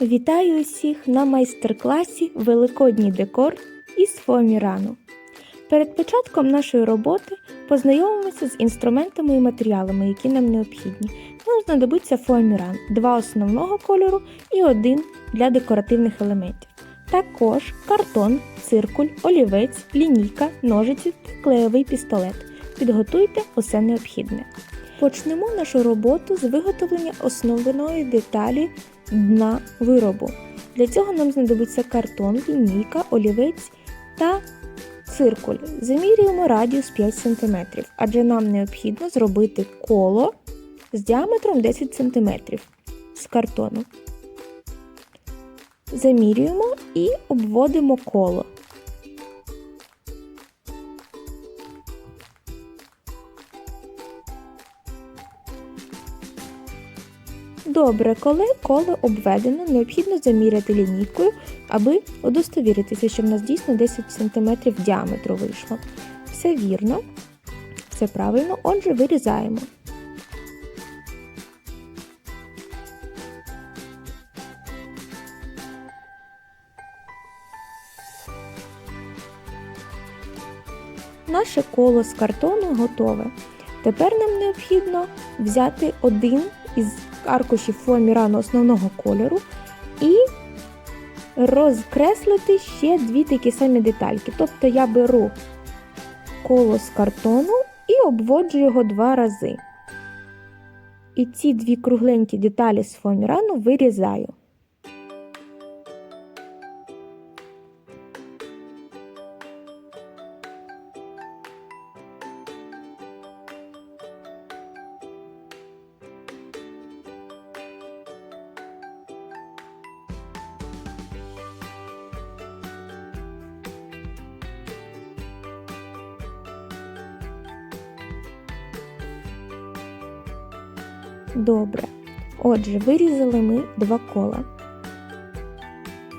Вітаю усіх на майстер-класі Великодній декор із фоамірану. Перед початком нашої роботи познайомимося з інструментами і матеріалами, які нам необхідні. Нам знадобиться фоаміран, два основного кольору і один для декоративних елементів. Також картон, циркуль, олівець, лінійка, ножиці та клеєвий пістолет. Підготуйте усе необхідне. Почнемо нашу роботу з виготовлення основної деталі дна виробу. Для цього нам знадобиться картон, лінійка, олівець та циркуль. Замірюємо радіус 5 см, адже нам необхідно зробити коло з діаметром 10 см з картону. Замірюємо і обводимо коло. Добре, коли коло обведено, необхідно заміряти лінійкою, аби удостовіритися, що в нас дійсно 10 см діаметру вийшло. Все вірно, все правильно, отже, вирізаємо. Наше коло з картону готове. Тепер нам необхідно взяти один із аркушів фоамірану основного кольору і розкреслити ще дві такі самі детальки. Тобто я беру коло з картону і обводжу його два рази. І ці дві кругленькі деталі з фоамірану вирізаю. Добре. Отже, вирізали ми два кола.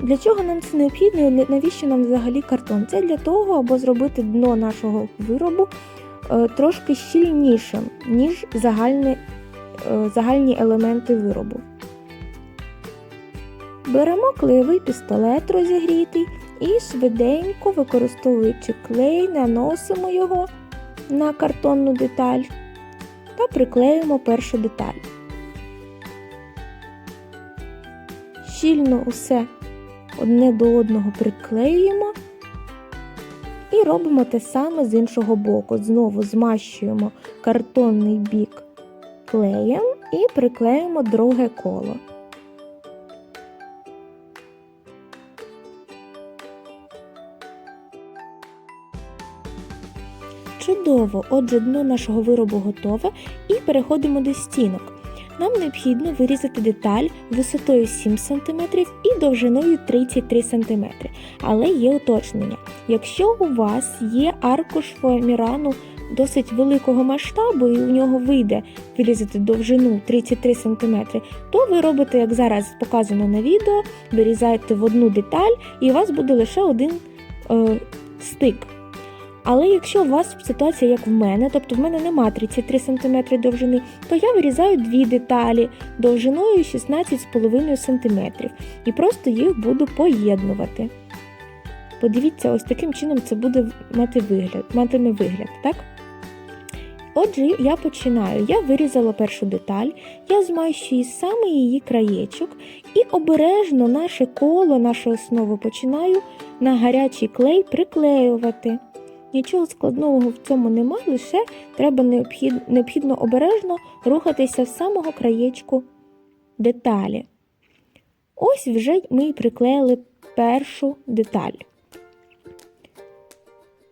Для чого нам це необхідно і навіщо нам взагалі картон? Це для того, аби зробити дно нашого виробу е, трошки щільнішим, ніж загальні, е, загальні елементи виробу. Беремо клеєвий пістолет розігрітий і швиденько, використовуючи клей, наносимо його на картонну деталь та приклеїмо першу деталь. Щільно усе одне до одного приклеюємо і робимо те саме з іншого боку. Знову змащуємо картонний бік клеєм і приклеїмо друге коло. Чудово! Отже, дно нашого виробу готове і переходимо до стінок. Нам необхідно вирізати деталь висотою 7 см і довжиною 33 см. Але є уточнення. Якщо у вас є аркуш фоамірану досить великого масштабу і у нього вийде вирізати довжину 33 см, то ви робите, як зараз показано на відео, вирізаєте в одну деталь і у вас буде лише один е, стик. Але якщо у вас ситуація, як в мене, тобто в мене нема 33 см довжини, то я вирізаю дві деталі довжиною 16,5 см і просто їх буду поєднувати. Подивіться, ось таким чином це буде мати вигляд, матиме вигляд, так? Отже, я починаю. Я вирізала першу деталь, я змащую саме її краєчок і обережно наше коло, нашу основу починаю на гарячий клей приклеювати. Нічого складного в цьому нема, лише треба необхідно, необхідно обережно рухатися з самого краєчку деталі. Ось вже ми приклеїли першу деталь.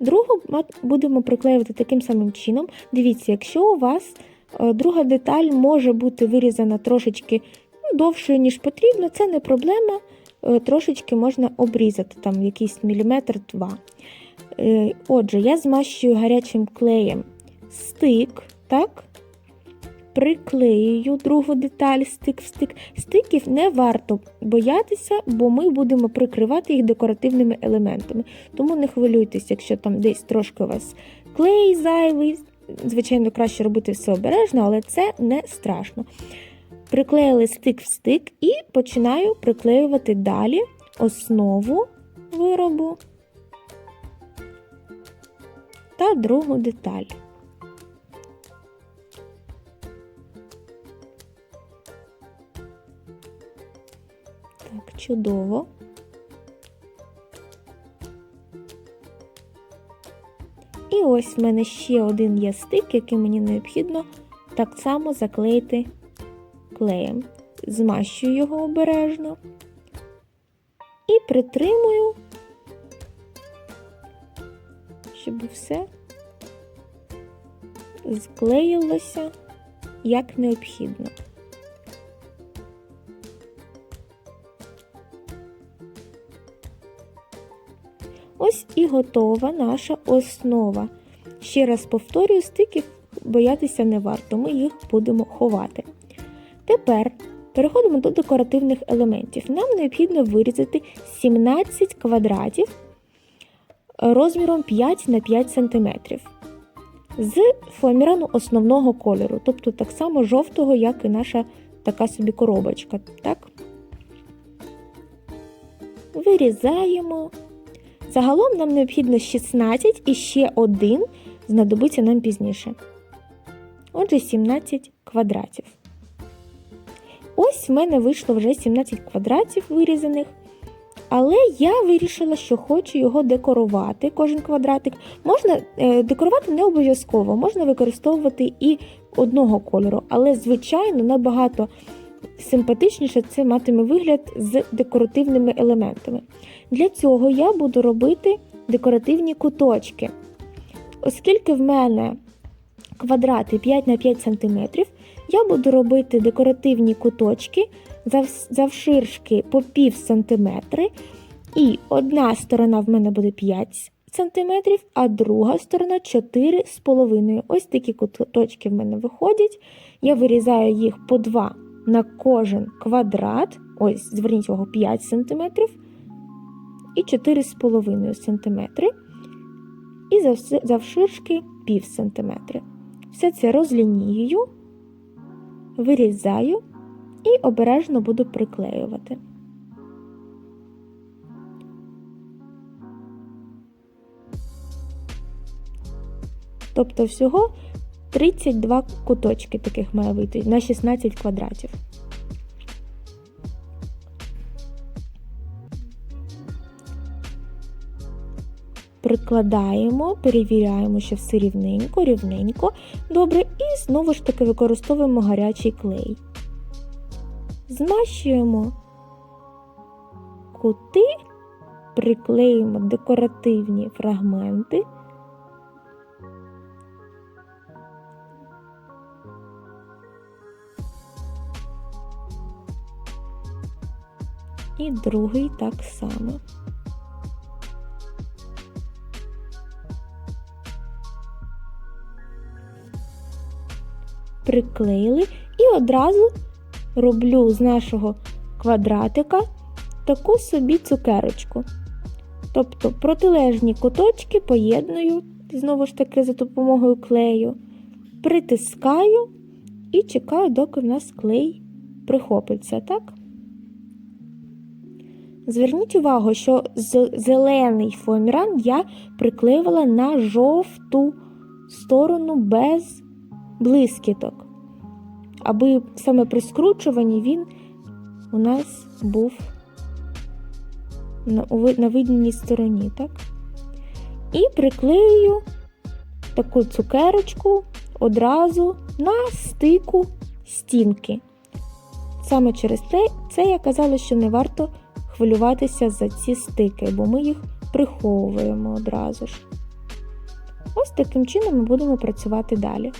Другу будемо приклеювати таким самим чином. Дивіться, якщо у вас е, друга деталь може бути вирізана трошечки ну, довшою, ніж потрібно, це не проблема, е, трошечки можна обрізати, там якийсь міліметр-два. Е, отже, я змащую гарячим клеєм стик, так? Приклеюю другу деталь стик в стик. Стиків не варто боятися, бо ми будемо прикривати їх декоративними елементами. Тому не хвилюйтесь, якщо там десь трошки у вас клей зайвий. Звичайно, краще робити все обережно, але це не страшно. Приклеїли стик в стик і починаю приклеювати далі основу виробу та другу деталь. Так, чудово. І ось в мене ще один є стик, який мені необхідно так само заклеїти клеєм. Змащую його обережно і притримую, щоб все склеїлося як необхідно. Ось і готова наша основа. Ще раз повторюю, стиків боятися не варто, ми їх будемо ховати. Тепер переходимо до декоративних елементів. Нам необхідно вирізати 17 квадратів розміром 5 на 5 см з фоамірану основного кольору, тобто так само жовтого, як і наша така собі коробочка. Так? Вирізаємо. Загалом нам необхідно 16 і ще один знадобиться нам пізніше. Отже, 17 квадратів. Ось в мене вийшло вже 17 квадратів вирізаних. Але я вирішила, що хочу його декорувати, кожен квадратик. Можна е, декорувати не обов'язково, можна використовувати і одного кольору, але, звичайно, набагато симпатичніше це матиме вигляд з декоративними елементами. Для цього я буду робити декоративні куточки. Оскільки в мене квадрати 5 на 5 см, я буду робити декоративні куточки завширшки по пів сантиметри. І одна сторона в мене буде 5 см, а друга сторона 4,5 Ось такі куточки в мене виходять. Я вирізаю їх по 2 на кожен квадрат. Ось, зверніть увагу, 5 см і 4,5 см. І завширшки пів сантиметри. Все це розлінію, вирізаю і обережно буду приклеювати. Тобто всього 32 куточки таких має вийти на 16 квадратів. Прикладаємо, перевіряємо, що все рівненько, рівненько, добре, і знову ж таки використовуємо гарячий клей. Змащуємо кути, приклеюємо декоративні фрагменти. І другий так само. Приклеїли і одразу роблю з нашого квадратика таку собі цукерочку. Тобто протилежні куточки поєдную, знову ж таки, за допомогою клею, притискаю і чекаю, доки в нас клей прихопиться, так? Зверніть увагу, що зелений фоаміран я приклеювала на жовту сторону без блискіток аби саме при скручуванні він у нас був на, видній стороні. так? І приклею таку цукерочку одразу на стику стінки. Саме через те, це я казала, що не варто хвилюватися за ці стики, бо ми їх приховуємо одразу ж. Ось таким чином ми будемо працювати далі.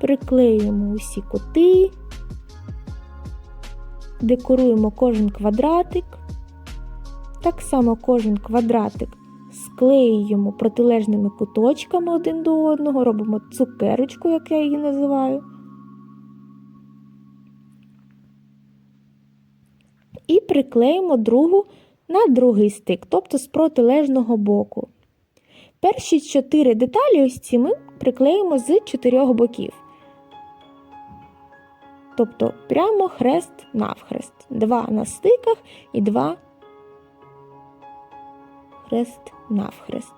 Приклеюємо усі кути, декоруємо кожен квадратик. Так само кожен квадратик склеюємо протилежними куточками один до одного, робимо цукерочку, як я її називаю. І приклеїмо другу на другий стик, тобто з протилежного боку. Перші чотири деталі ось ці ми приклеїмо з чотирьох боків. Тобто прямо хрест навхрест. Два на стиках і два хрест навхрест.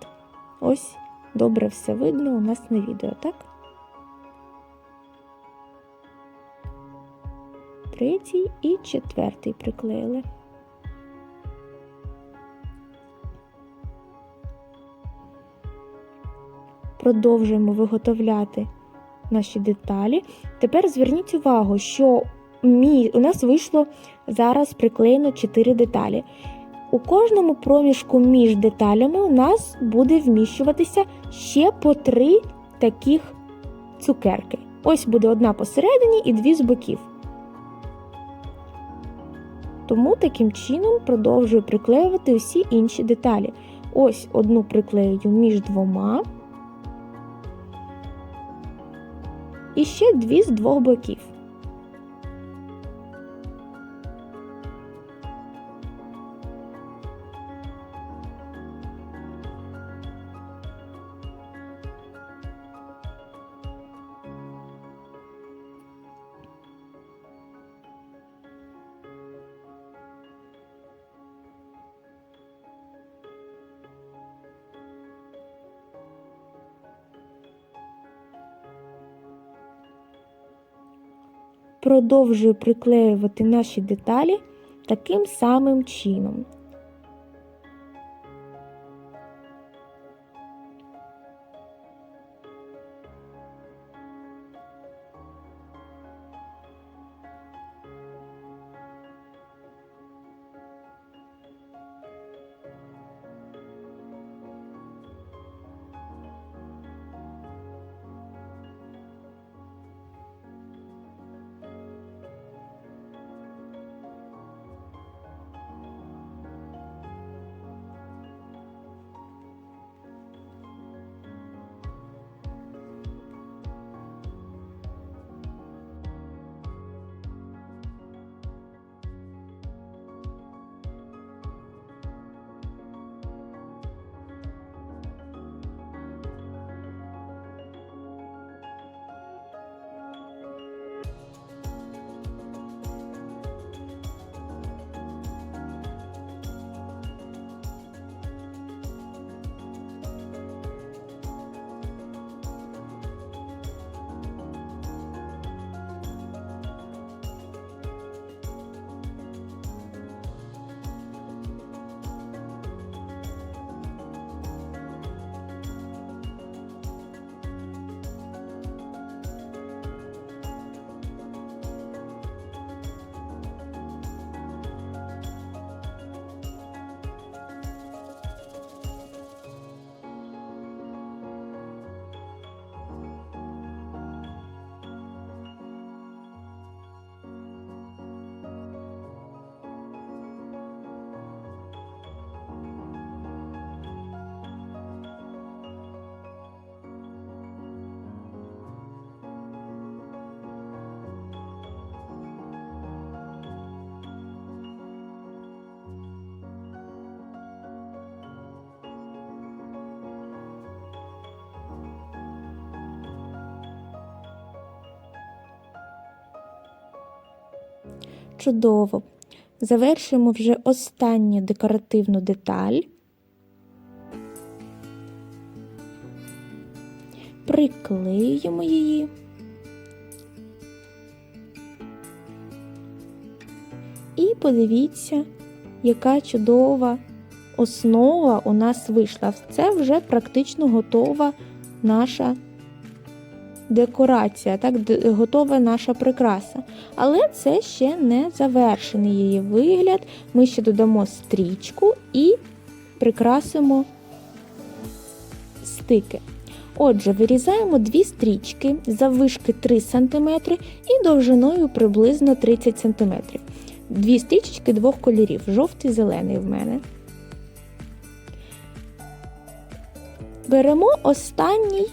Ось добре все видно у нас на відео, так? Третій і четвертий приклеїли. Продовжуємо виготовляти наші деталі. Тепер зверніть увагу, що мі- у нас вийшло зараз приклеєно 4 деталі. У кожному проміжку між деталями у нас буде вміщуватися ще по три таких цукерки. Ось буде одна посередині і дві з боків. Тому таким чином продовжую приклеювати усі інші деталі. Ось одну приклею між двома. І ще дві з двох боків. Продовжую приклеювати наші деталі таким самим чином. Чудово. Завершуємо вже останню декоративну деталь. Приклеюємо її. І подивіться, яка чудова основа у нас вийшла. Це вже практично готова наша декорація, так, готова наша прикраса. Але це ще не завершений її вигляд. Ми ще додамо стрічку і прикрасимо стики. Отже, вирізаємо дві стрічки заввишки 3 см і довжиною приблизно 30 см. Дві стрічки двох кольорів жовтий зелений в мене. Беремо останній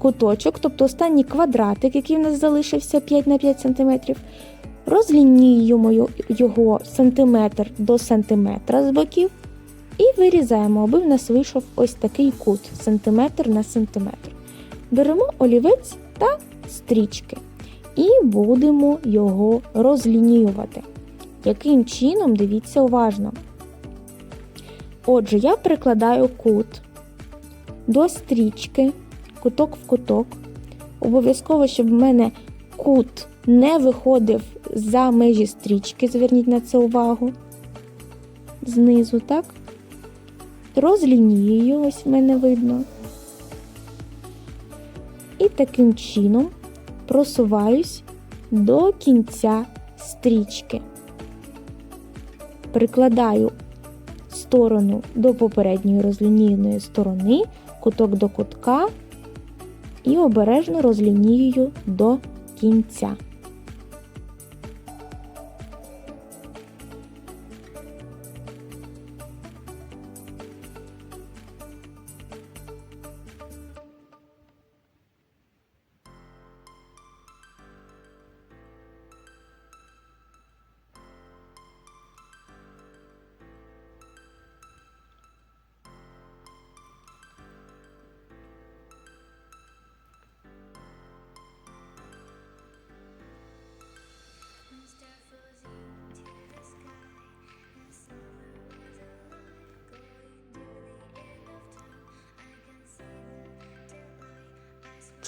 куточок, тобто останній квадратик, який в нас залишився 5 на 5 см, розлінюємо його сантиметр до сантиметра з боків і вирізаємо, аби в нас вийшов ось такий кут сантиметр на сантиметр. Беремо олівець та стрічки і будемо його розлініювати. Яким чином, дивіться уважно. Отже, я прикладаю кут до стрічки, куток в куток. Обов'язково, щоб в мене кут не виходив за межі стрічки, зверніть на це увагу. Знизу, так? Розлінію, ось в мене видно. І таким чином просуваюсь до кінця стрічки. Прикладаю сторону до попередньої розлінійної сторони, куток до кутка і обережно розлініюю до кінця.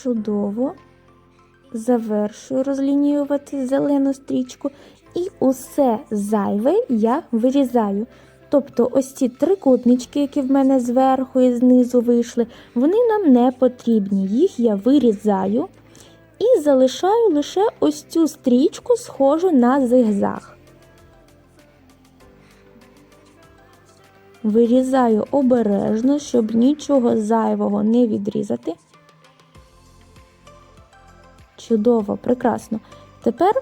Чудово. Завершую розлінювати зелену стрічку. І усе зайве я вирізаю. Тобто ось ці трикутнички, які в мене зверху і знизу вийшли, вони нам не потрібні. Їх я вирізаю і залишаю лише ось цю стрічку, схожу на зигзаг. Вирізаю обережно, щоб нічого зайвого не відрізати. Чудово, прекрасно. Тепер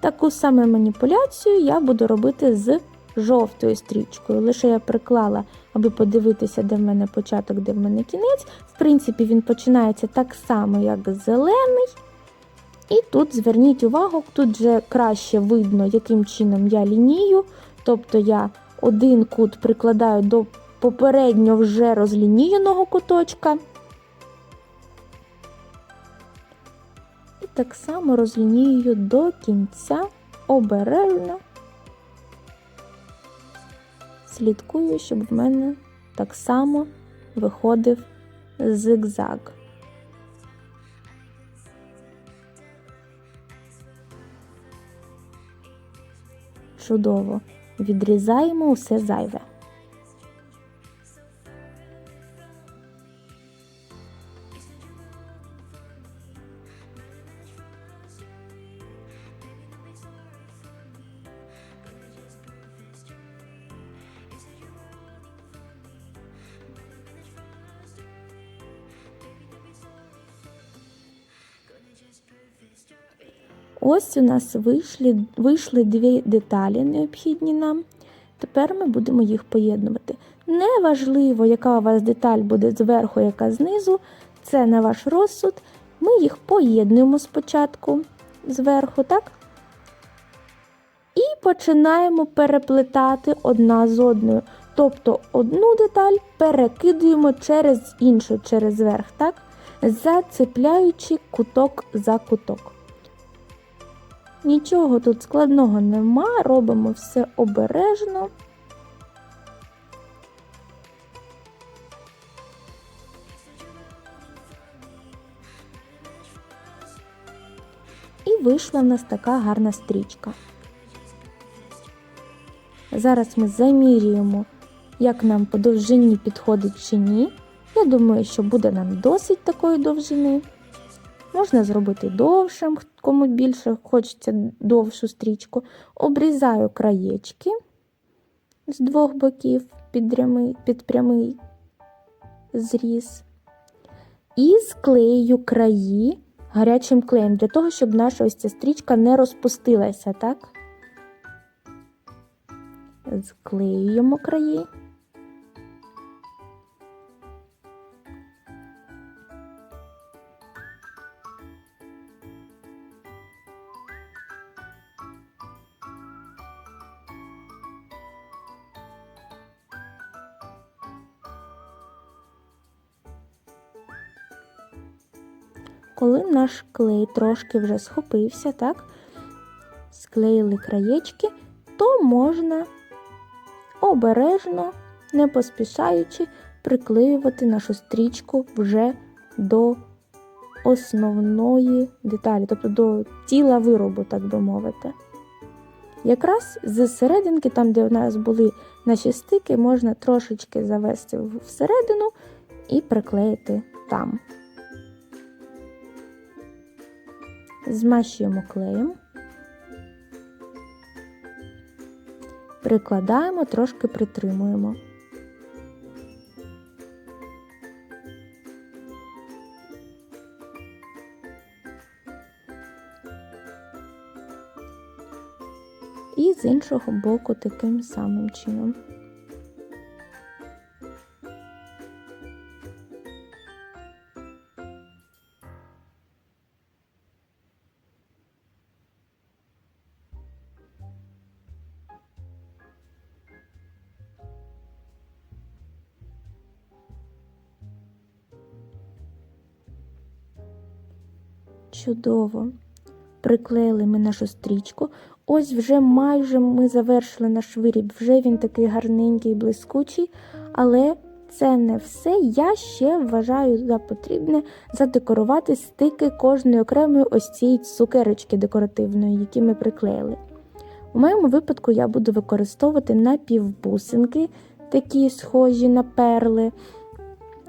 таку саму маніпуляцію я буду робити з жовтою стрічкою. Лише я приклала, аби подивитися, де в мене початок, де в мене кінець. В принципі, він починається так само, як зелений. І тут зверніть увагу, тут вже краще видно, яким чином я лінію. Тобто я один кут прикладаю до попередньо вже розлінійного куточка. Так само розлінію до кінця обережно. Слідкую, щоб в мене так само виходив зигзаг. Чудово. Відрізаємо усе зайве. Ось у нас вийшли, вийшли дві деталі необхідні нам. Тепер ми будемо їх поєднувати. Неважливо, яка у вас деталь буде зверху, яка знизу, це на ваш розсуд. Ми їх поєднуємо спочатку зверху, так? І починаємо переплетати одна з одною. Тобто одну деталь перекидуємо через іншу, через верх, так? зацепляючи куток за куток. Нічого тут складного нема, робимо все обережно. І вийшла в нас така гарна стрічка. Зараз ми замірюємо, як нам по довжині підходить чи ні. Я думаю, що буде нам досить такої довжини. Можна зробити довшим, кому більше хочеться довшу стрічку. Обрізаю краєчки з двох боків під прямий, під прямий зріз. І склею краї гарячим клеєм, для того, щоб наша ось ця стрічка не розпустилася, так? Склеюємо краї. Наш клей трошки вже схопився, так, склеїли краєчки, то можна обережно, не поспішаючи, приклеювати нашу стрічку вже до основної деталі, тобто до тіла виробу, так би мовити. Якраз з серединки, там, де у нас були наші стики, можна трошечки завести всередину і приклеїти там. Змащуємо клеєм, прикладаємо, трошки притримуємо. І з іншого боку таким самим чином. Чудово. Приклеїли ми нашу стрічку. Ось вже майже ми завершили наш виріб. Вже він такий гарненький, блискучий, але це не все. Я ще вважаю за потрібне задекорувати стики кожної окремої ось цієї цукерочки декоративної, які ми приклеїли. У моєму випадку я буду використовувати напівбусинки, такі схожі на перли.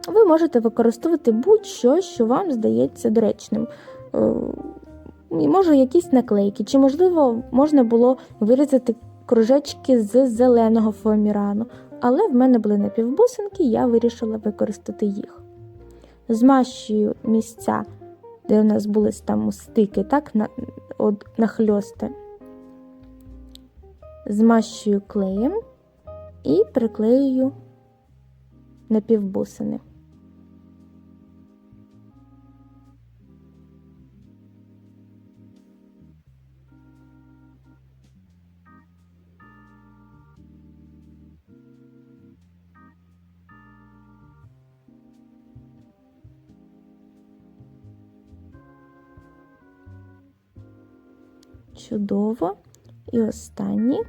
Ви можете використовувати будь-що, що вам здається доречним. Е, і може якісь наклейки, чи, можливо, можна було вирізати кружечки з зеленого фоамірану, але в мене були напівбусинки, я вирішила використати їх. Змащую місця, де у нас були там стики, так, на, от, нахльости. Змащую клеєм і приклеюю напівбусини. Чудово. І останній.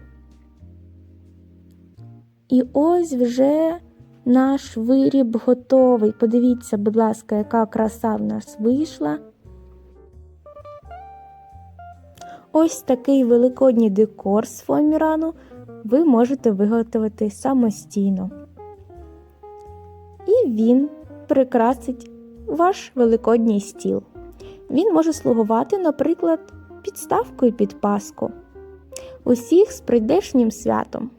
І ось вже наш виріб готовий. Подивіться, будь ласка, яка краса в нас вийшла. Ось такий великодній декор з фоамірану ви можете виготовити самостійно. І він прикрасить ваш великодній стіл. Він може слугувати, наприклад, підставкою під паску. Усіх з прийдешнім святом!